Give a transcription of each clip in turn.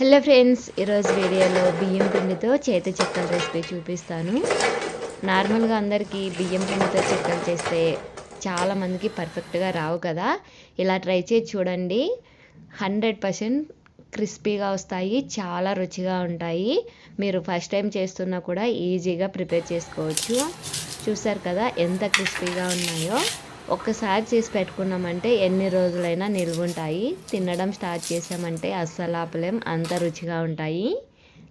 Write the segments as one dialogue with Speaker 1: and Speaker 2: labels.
Speaker 1: Hello friends ఈరోజు వీడియోలో బియ్యం పిండితో చేతి చెక్కల రెసిపీ చూపిస్తాను. నార్మల్గా అందరికీ బియ్యం పిండితో చెక్కలు చేస్తే చాలామందికి పర్ఫెక్ట్గా రావు కదా. ఇలా ట్రై చేసి చూడండి. హండ్రెడ్ పర్సెంట్ క్రిస్పీగా వస్తాయి చాలా రుచిగా ఉంటాయి. మీరు ఫస్ట్ టైం చేస్తున్నా కూడా ఈజీగా ప్రిపేర్ చేసుకోవచ్చు. చూసారు కదా ఎంత క్రిస్పీగా ఉన్నాయో. ఒక్కసారి చేసి పెట్టుకున్నామంటే ఎన్ని రోజులైనా నిల్వుంటాయి. తినడం స్టార్ట్ చేసామంటే అస్సలు ఆపలేం. అంత రుచిగా ఉంటాయి.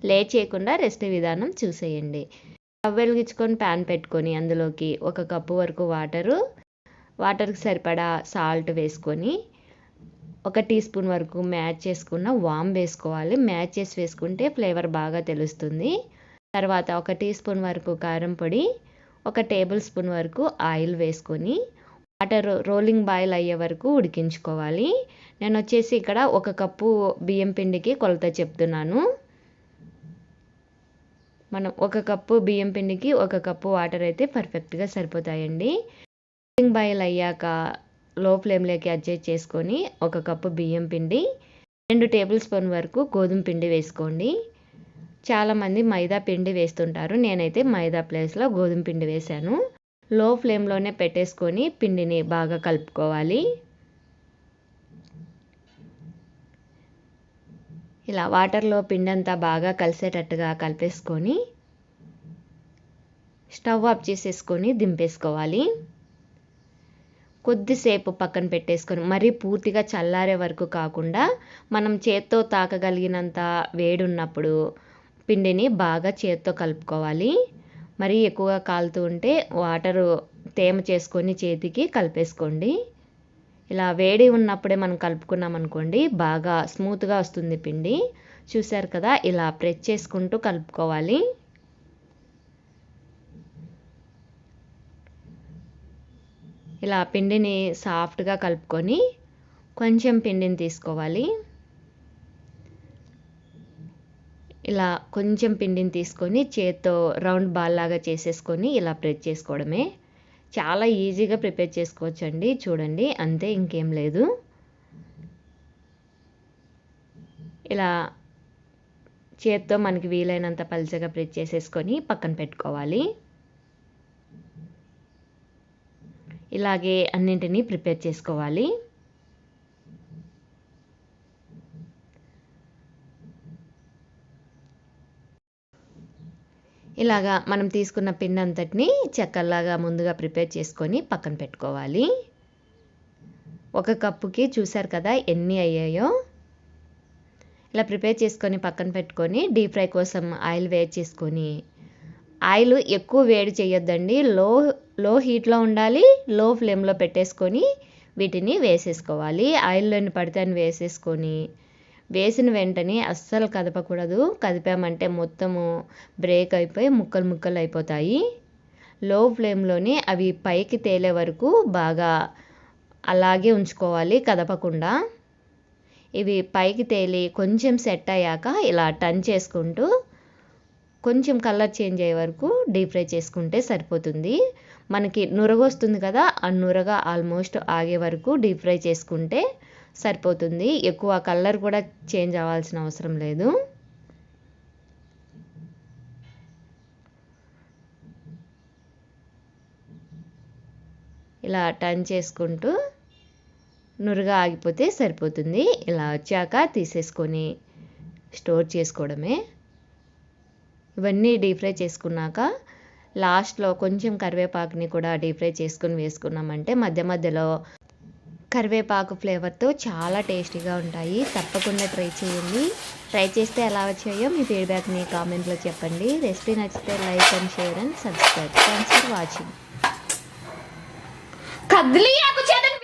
Speaker 1: లేట్ చేయకుండా రెసిపీ విధానం చూసేయండి. స్టవ్ వెలిగించుకొని ప్యాన్ పెట్టుకొని అందులోకి ఒక కప్పు వరకు వాటరు. వాటర్కి సరిపడా సాల్ట్ వేసుకొని ఒక టీ స్పూన్ వరకు మ్యాచ్ చేసుకున్న వామ్ వేసుకోవాలి. మ్యాచ్ చేసి వేసుకుంటే ఫ్లేవర్ బాగా తెలుస్తుంది. తర్వాత ఒక టీ స్పూన్ వరకు కారం పొడి ఒక టేబుల్ స్పూన్ వరకు ఆయిల్ వేసుకొని వాటర్ రోలింగ్ బాయిల్ అయ్యే వరకు ఉడికించుకోవాలి. నేను వచ్చేసి ఇక్కడ ఒక కప్పు బియ్యం పిండికి కొలత చెప్తున్నాను. మనం ఒక కప్పు బియ్యం పిండికి ఒక కప్పు వాటర్ అయితే పర్ఫెక్ట్గా సరిపోతాయండి. రోలింగ్ బాయిల్ అయ్యాక లో ఫ్లేమ్లోకి అడ్జస్ట్ చేసుకొని ఒక కప్పు బియ్యం పిండి రెండు టేబుల్ స్పూన్ వరకు గోధుమ పిండి వేసుకోండి. చాలామంది మైదా పిండి వేస్తుంటారు. నేనైతే మైదా ప్లేస్లో గోధుమ పిండి వేశాను. లో ఫ్లేమ్లోనే పెట్టేసుకొని పిండిని బాగా కలుపుకోవాలి. ఇలా వాటర్లో పిండి అంతా బాగా కలిసేటట్టుగా కలిపేసుకొని స్టవ్ ఆఫ్ చేసేసుకొని దింపేసుకోవాలి. కొద్దిసేపు పక్కన పెట్టేసుకొని మరీ పూర్తిగా చల్లారే వరకు కాకుండా మనం చేత్తో తాకగలిగినంత వేడి ఉన్నప్పుడు పిండిని బాగా చేత్తో కలుపుకోవాలి. మరీ ఎక్కువగా కాలుతూ ఉంటే వాటరు తేమ చేసుకొని చేతికి కలిపేసుకోండి. ఇలా వేడి ఉన్నప్పుడే మనం కలుపుకున్నాం అనుకోండి బాగా స్మూత్గా వస్తుంది పిండి. చూసారు కదా ఇలా ప్రెస్ చేసుకుంటూ కలుపుకోవాలి. ఇలా పిండిని సాఫ్ట్గా కలుపుకొని కొంచెం పిండిని తీసుకోవాలి. ఇలా కొంచెం పిండిని తీసుకొని చేత్తో రౌండ్ బాల్ లాగా చేసేసుకొని ఇలా ప్రెస్ చేసుకోవడమే. చాలా ఈజీగా ప్రిపేర్ చేసుకోవచ్చు అండి చూడండి అంతే ఇంకేం లేదు. ఇలా చేత్తో మనకి వీలైనంత పలుచగా ప్రెస్ చేసేసుకొని పక్కన పెట్టుకోవాలి. ఇలాగే అన్నింటినీ ప్రిపేర్ చేసుకోవాలి. ఇలాగా మనం తీసుకున్న పిండి అంతటిని చెక్కల్లాగా ముందుగా ప్రిపేర్ చేసుకొని పక్కన పెట్టుకోవాలి. ఒక కప్పుకి చూసారు కదా ఎన్ని అయ్యాయో? ఇలా ప్రిపేర్ చేసుకొని పక్కన పెట్టుకొని డీప్ ఫ్రై కోసం ఆయిల్ వేడి చేసుకొని ఆయిల్ ఎక్కువ వేడి చేయొద్దండి. లో లో హీట్లో ఉండాలి లో ఫ్లేమ్లో పెట్టేసుకొని వీటిని వేసేసుకోవాలి. ఆయిల్లోని పడితే అని వేసేసుకొని వేసిన వెంటనే అస్సలు కదపకూడదు. కదిపామంటే మొత్తము బ్రేక్ అయిపోయి ముక్కలు ముక్కలు అయిపోతాయి. లో ఫ్లేమ్లోనే అవి పైకి తేలే వరకు బాగా అలాగే ఉంచుకోవాలి కదపకుండా. ఇవి పైకి తేలి కొంచెం సెట్ అయ్యాక ఇలా టర్న్ చేసుకుంటూ కొంచెం కలర్ చేంజ్ అయ్యే వరకు డీప్ ఫ్రై చేసుకుంటే సరిపోతుంది. మనకి నురగ వస్తుంది కదా ఆ నురగ ఆల్మోస్ట్ ఆగే వరకు డీప్ ఫ్రై చేసుకుంటే సరిపోతుంది. ఎక్కువ కలర్ కూడా చేంజ్ అవ్వాల్సిన అవసరం లేదు. ఇలా టర్న్ చేసుకుంటూ నురుగా ఆగిపోతే సరిపోతుంది. ఇలా వచ్చాక తీసేసుకొని స్టోర్ చేసుకోవడమే. ఇవన్నీ డీప్ ఫ్రై చేసుకున్నాక లాస్ట్లో కొంచెం కరివేపాకుని కూడా డీప్ ఫ్రై చేసుకుని వేసుకున్నామంటే మధ్య మధ్యలో కరివేపాకు ఫ్లేవర్తో చాలా టేస్టీగా ఉంటాయి. తప్పకుండా ట్రై చేయండి. ట్రై చేస్తే ఎలా వచ్చాయో మీ ఫీడ్బ్యాక్ని కామెంట్లో చెప్పండి. రెసిపీ నచ్చితే like and share and subscribe. Thanks for watching.